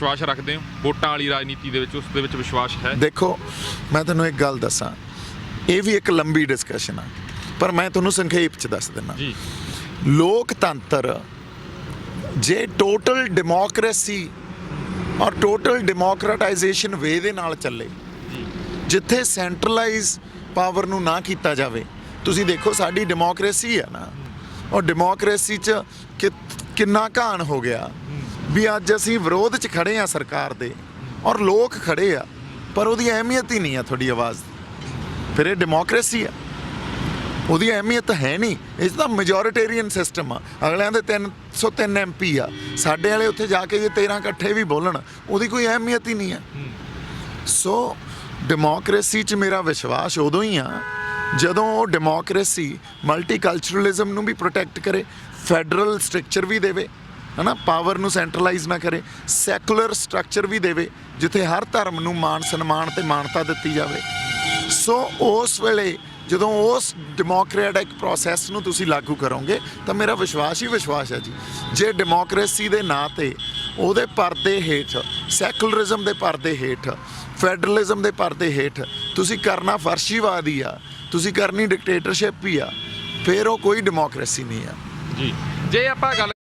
ਵਿਸ਼ਵਾਸ ਰੱਖਦੇ ਹੋ? ਵੋਟਾਂ ਵਾਲੀ ਰਾਜਨੀਤੀ ਦੇ ਵਿੱਚ ਉਸ ਦੇ ਵਿੱਚ ਵਿਸ਼ਵਾਸ ਹੈ? ਦੇਖੋ ਮੈਂ ਤੁਹਾਨੂੰ ਇੱਕ ਗੱਲ ਦੱਸਾਂ। ਇਹ ਵੀ ਇੱਕ ਲੰਬੀ ਡਿਸਕਸ਼ਨ ਆ। ਪਰ ਮੈਂ ਤੁਹਾਨੂੰ ਸੰਖੇਪ ਚ ਦੱਸ ਦਿੰਦਾ। ਜੀ। ਲੋਕਤੰਤਰ ਜੇ ਟੋਟਲ ਡੈਮੋਕ੍ਰੇਸੀ ਔਰ ਟੋਟਲ ਡੈਮੋਕਰਟਾਈਜੇਸ਼ਨ ਵੇ ਦੇ ਨਾਲ ਚੱਲੇ ਜਿੱਥੇ ਸੈਂਟਰਲਾਈਜ਼ ਪਾਵਰ ਨੂੰ ਨਾ ਕੀਤਾ ਜਾਵੇ ਤੁਸੀਂ ਦੇਖੋ ਸਾਡੀ ਡੈਮੋਕ੍ਰੇਸੀ ਹੈ ਨਾ। ਔਰ ਡੈਮੋਕ੍ਰੇਸੀ ਚ ਕਿ- ਕਿੰਨਾ ਘਾਣ ਹੋ ਗਿਆ। ਵੀ ਅੱਜ ਅਸੀਂ ਵਿਰੋਧ ਚ ਖੜੇ ਆ ਸਰਕਾਰ ਦੇ ਔਰ ਲੋਕ ਖੜੇ ਆ, ਪਰ ਉਹਦੀ ਅਹਿਮੀਅਤ ਹੀ ਨਹੀਂ ਆ ਤੁਹਾਡੀ ਆਵਾਜ਼ ਫਿਰ ਇਹ ਡੈਮੋਕ੍ਰੇਸੀ ਆ। ਉਹਦੀ ਅਹਿਮੀਅਤ ਹੈ ਨਹੀਂ। ਇਸ ਦਾ ਤਾਂ ਮੈਜੋਰਿਟੇਰੀਅਨ ਸਿਸਟਮ ਆ। ਅਗਲਿਆਂ ਦੇ 303 ਐਮਪੀ ਆ। ਸਾਡੇ ਵਾਲੇ ਉੱਥੇ ਜਾ ਕੇ ਜੇ 13 ਇਕੱਠੇ ਵੀ ਬੋਲਣ, ਉਹਦੀ ਕੋਈ ਅਹਿਮੀਅਤ ਹੀ ਨਹੀਂ ਆ। ਸੋ ਡੈਮੋਕ੍ਰੇਸੀ 'ਚ ਮੇਰਾ ਵਿਸ਼ਵਾਸ ਉਦੋਂ ਹੀ ਆ, ਜਦੋਂ ਉਹ ਡੈਮੋਕ੍ਰੇਸੀ ਮਲਟੀਕਲਚਰਲਿਜ਼ਮ ਨੂੰ ਵੀ ਪ੍ਰੋਟੈਕਟ ਕਰੇ ਫੈਡਰਲ ਸਟਰਕਚਰ ਵੀ ਦੇਵੇ ਹਨਾ? ਪਾਵਰ ਨੂੰ ਸੈਂਟਰਲਾਈਜ਼ ਨਾ ਕਰੇ ਸੈਕੂਲਰ ਸਟਰਕਚਰ ਵੀ ਦੇਵੇ, ਜਿੱਥੇ ਹਰ ਧਰਮ ਨੂੰ ਮਾਨ ਸਨਮਾਨ ਤੇ ਮਾਨਤਾ ਦਿੱਤੀ ਜਾਵੇ। ਸੋ ਉਸ ਵੇਲੇ ਜਦੋਂ ਉਸ ਡੈਮੋਕ੍ਰੈਟਿਕ ਪ੍ਰੋਸੈਸ ਨੂੰ ਤੁਸੀਂ ਲਾਗੂ ਕਰੋਗੇ, ਤਾਂ ਮੇਰਾ ਵਿਸ਼ਵਾਸ ਹੀ ਵਿਸ਼ਵਾਸ ਹੈ ਜੀ। ਜੇ ਡੈਮੋਕ੍ਰੇਸੀ ਦੇ ਨਾਂ ਤੇ ਉਹਦੇ ਪਰਦੇ ਹੇਠ ਸੈਕੂਲਰਿਜ਼ਮ ਦੇ ਪਰਦੇ ਹੇਠ ਫੈਡਰਲਿਜ਼ਮ ਦੇ ਪਰਦੇ ਹੇਠ ਤੁਸੀਂ ਕਰਨਾ ਫਰਸ਼ੀਵਾਦੀ ਆ, ਤੁਸੀਂ ਕਰਨੀ ਡਿਕਟੇਟਰਸ਼ਿਪ ਹੀ ਆ, ਫਿਰ ਉਹ ਕੋਈ ਡੈਮੋਕ੍ਰੇਸੀ ਨਹੀਂ ਆ। ਜੀ। ਜੇ ਆਪਾਂ ਗੱਲ